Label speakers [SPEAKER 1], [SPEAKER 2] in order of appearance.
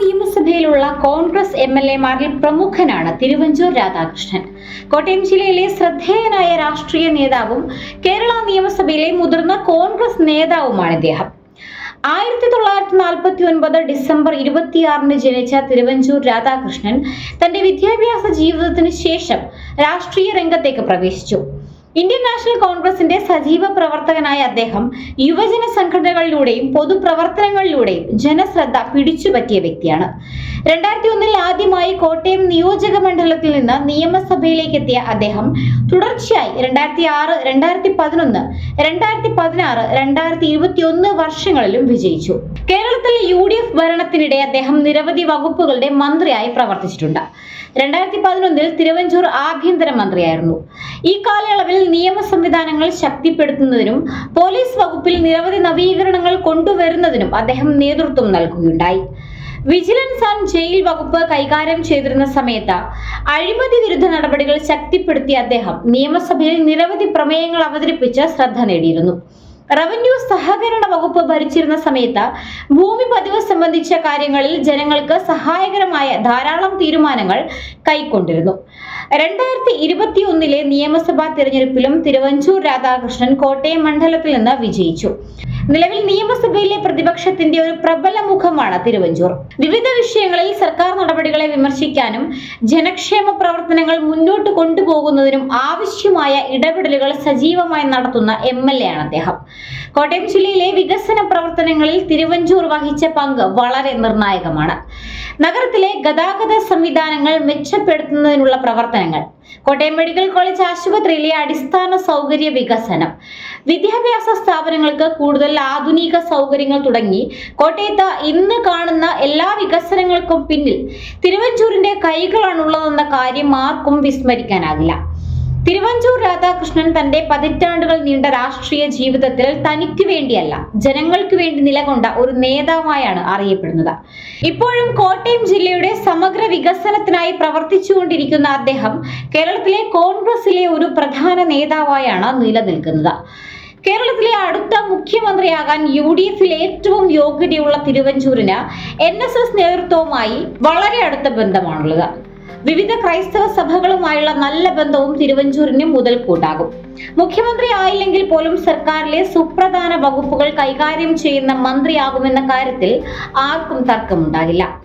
[SPEAKER 1] നിയമസഭയിലുള്ള Congress M L എമാരിൽ പ്രമുഖനാണ് തിരുവഞ്ചൂർ രാധാകൃഷ്ണൻ. കോട്ടയം ജില്ലയിലെ ശ്രദ്ധേയനായ രാഷ്ട്രീയ നേതാവും കേരള നിയമസഭയിലെ മുതിർന്ന കോൺഗ്രസ് നേതാവുമാണ് ഇദ്ദേഹം. ആയിരത്തി തൊള്ളായിരത്തി നാൽപ്പത്തി ഒൻപത് ഡിസംബർ ഇരുപത്തിയാറിന് ജനിച്ച തിരുവഞ്ചൂർ രാധാകൃഷ്ണൻ തന്റെ വിദ്യാഭ്യാസ ജീവിതത്തിന് ശേഷം രാഷ്ട്രീയ രംഗത്തേക്ക് പ്രവേശിച്ചു. ഇന്ത്യൻ നാഷണൽ കോൺഗ്രസിന്റെ സജീവ പ്രവർത്തകനായ അദ്ദേഹം യുവജന സംഘടനകളിലൂടെയും പൊതുപ്രവർത്തനങ്ങളിലൂടെയും ജനശ്രദ്ധ പിടിച്ചുപറ്റിയ വ്യക്തിയാണ്. രണ്ടായിരത്തി ഒന്നിൽ ആദ്യമായി കോട്ടയം നിയോജക മണ്ഡലത്തിൽ നിന്ന് നിയമസഭയിലേക്ക് എത്തിയ അദ്ദേഹം തുടർച്ചയായി രണ്ടായിരത്തി ആറ് രണ്ടായിരത്തി പതിനൊന്ന് രണ്ടായിരത്തി പതിനാറ് രണ്ടായിരത്തി ഇരുപത്തി ഒന്ന് വർഷങ്ങളിലും വിജയിച്ചു. കേരളത്തിലെ യു ഡി എഫ് ഭരണത്തിനിടെ അദ്ദേഹം നിരവധി വകുപ്പുകളുടെ മന്ത്രിയായി പ്രവർത്തിച്ചിട്ടുണ്ട്. രണ്ടായിരത്തി പതിനൊന്നിൽ തിരുവഞ്ചൂർ ആഭ്യന്തര മന്ത്രിയായിരുന്നു. ഈ കാലയളവിൽ നിയമ സംവിധാനങ്ങൾ ശക്തിപ്പെടുത്തുന്നതിനും പോലീസ് വകുപ്പിൽ നിരവധി നവീകരണങ്ങൾ കൊണ്ടുവരുന്നതിനും അദ്ദേഹം നേതൃത്വം നൽകുകയുണ്ടായി. വിജിലൻസ് ആൻഡ് ജയിൽ വകുപ്പ് കൈകാര്യം ചെയ്തിരുന്ന സമയത്ത് അഴിമതി വിരുദ്ധ നടപടികൾ ശക്തിപ്പെടുത്തിയ അദ്ദേഹം നിയമസഭയിൽ നിരവധി പ്രമേയങ്ങൾ അവതരിപ്പിച്ച് ശ്രദ്ധ നേടിയിരുന്നു. റവന്യൂ സഹകരണ വകുപ്പ് ഭരിച്ചിരുന്ന സമയത്ത് ഭൂമി പതിവ് സംബന്ധിച്ച കാര്യങ്ങളിൽ ജനങ്ങൾക്ക് സഹായകരമായ ധാരാളം തീരുമാനങ്ങൾ കൈക്കൊണ്ടിരുന്നു. രണ്ടായിരത്തി ഇരുപത്തി ഒന്നിലെ നിയമസഭാ തിരഞ്ഞെടുപ്പിലും തിരുവഞ്ചൂർ രാധാകൃഷ്ണൻ കോട്ടയം മണ്ഡലത്തിൽ നിന്ന് വിജയിച്ചു. നിലവിൽ നിയമസഭയിലെ പ്രതിപക്ഷത്തിന്റെ ഒരു പ്രബല മുഖമാണ് തിരുവഞ്ചൂർ. വിവിധ വിഷയങ്ങളിൽ സർക്കാർ വിമർശിക്കാനും ജനക്ഷേമ പ്രവർത്തനങ്ങൾ മുന്നോട്ട് കൊണ്ടുപോകുന്നതിനും ആവശ്യമായ ഇടപെടലുകൾ സജീവമായി നടത്തുന്ന എം എൽ എ ആണ് അദ്ദേഹം. കോട്ടയം ജില്ലയിലെ വികസന പ്രവർത്തനങ്ങളിൽ തിരുവഞ്ചൂർ വഹിച്ച പങ്ക് വളരെ നിർണായകമാണ്. നഗരത്തിലെ ഗതാഗത സംവിധാനങ്ങൾ മെച്ചപ്പെടുത്തുന്നതിനുള്ള പ്രവർത്തനങ്ങൾ. കോട്ടയം മെഡിക്കൽ കോളേജ് ആശുപത്രിയിലെ അടിസ്ഥാന സൗകര്യ വികസനം. വിദ്യാഭ്യാസ സ്ഥാപനങ്ങൾക്ക് കൂടുതൽ ആധുനിക സൗകര്യങ്ങൾ തുടങ്ങി. കോട്ടയത്ത് ഇന്ന് കാണുന്ന എല്ലാ വികസനങ്ങൾക്കും പിന്നിൽ. തിരുവഞ്ചൂരിന്റെ കൈകളാണുള്ളതെന്ന കാര്യം ആർക്കും വിസ്മരിക്കാനാകില്ല. തിരുവഞ്ചൂർ രാധാകൃഷ്ണൻ തന്റെ പതിറ്റാണ്ടുകൾ നീണ്ട രാഷ്ട്രീയ ജീവിതത്തിൽ തനിക്ക് വേണ്ടിയല്ല ജനങ്ങൾക്ക് വേണ്ടി നിലകൊണ്ട ഒരു നേതാവായാണ് അറിയപ്പെടുന്നത്. ഇപ്പോഴും കോട്ടയം ജില്ലയുടെ സമഗ്ര വികസനത്തിനായി പ്രവർത്തിച്ചുകൊണ്ടിരിക്കുന്ന അദ്ദേഹം കേരളത്തിലെ കോൺഗ്രസിലെ ഒരു പ്രധാന നേതാവായാണ് നിലനിൽക്കുന്നത്. കേരളത്തിലെ അടുത്ത മുഖ്യമന്ത്രിയാകാൻ യു ഡി എഫിൽ ഏറ്റവും യോഗ്യതയുള്ള തിരുവഞ്ചൂരിന് എൻ എസ് എസ് നേതൃത്വവുമായി വളരെ അടുത്ത ബന്ധമാണുള്ളത്. വിവിധ ക്രൈസ്തവ സഭകളുമായുള്ള നല്ല ബന്ധവും തിരുവഞ്ചൂരിന് മുതൽക്കൂട്ടാകും. മുഖ്യമന്ത്രി ആയില്ലെങ്കിൽ പോലും സർക്കാരിലെ സുപ്രധാന വകുപ്പുകൾ കൈകാര്യം ചെയ്യുന്ന മന്ത്രിയാകുമെന്ന കാര്യത്തിൽ ആർക്കും തർക്കമുണ്ടാകില്ല.